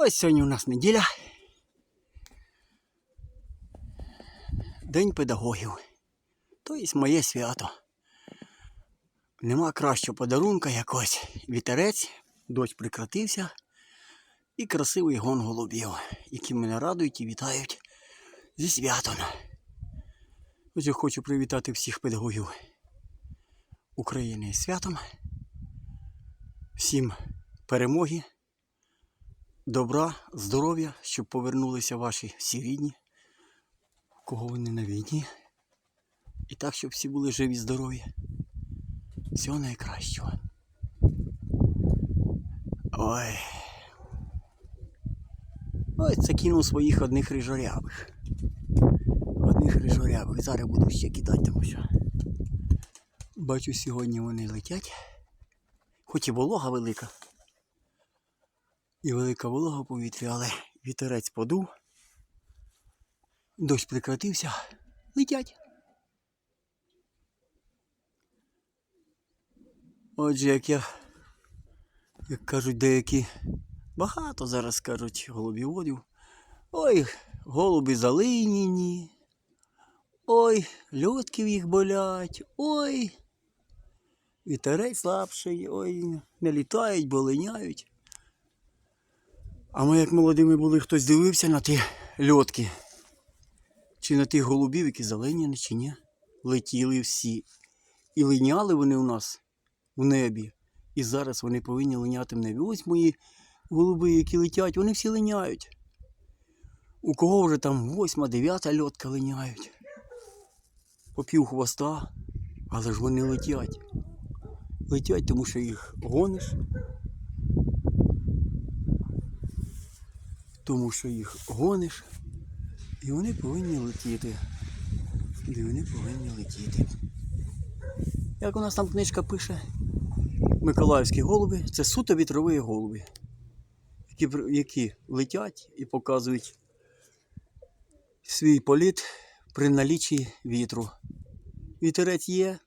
Ось сьогодні у нас неділя. День педагогів. Тобто моє свято. Нема кращого подарунка якось. Вітерець, дощ прекратився і красивий гон голубів, які мене радують і вітають зі святом. Отже, хочу привітати всіх педагогів України з святом. Всім перемоги, добра, здоров'я, щоб повернулися ваші всі рідні, кого вони на війні. І так, щоб всі були живі, здорові. Всього найкращого. Ой. Ой, це кинув своїх одних рижорявих. Одних рижорявих. Зараз буду ще кидати, тому що. Бачу, сьогодні вони летять. Хоч і волога велика. І велика волога в повітрі, але вітерець подув. Дощ прекратився. Летять. Отже, як я, як кажуть деякі, багато зараз кажуть голубіводів. Ой, голуби залиняні. Ой, льотків їх болять. Ой. Вітерець слабший, ой, не літають, бо линяють. А ми, як молодими були, хтось дивився на ті льотки. Чи на тих голубів, які залиняні, чи ні. Летіли всі. І линяли вони у нас в небі. І зараз вони повинні линяти в небі. Ось мої голуби, які летять, вони всі линяють. У кого вже там восьма, дев'ята льотка линяють. По пів хвоста, але ж вони летять. Летять, тому що їх гониш. Тому що їх гониш. І вони повинні летіти. І вони повинні летіти. Як у нас там книжка пише, Миколаївські голуби це суто вітрові голуби, які, які летять і показують свій політ при налічі вітру. Вітерець є,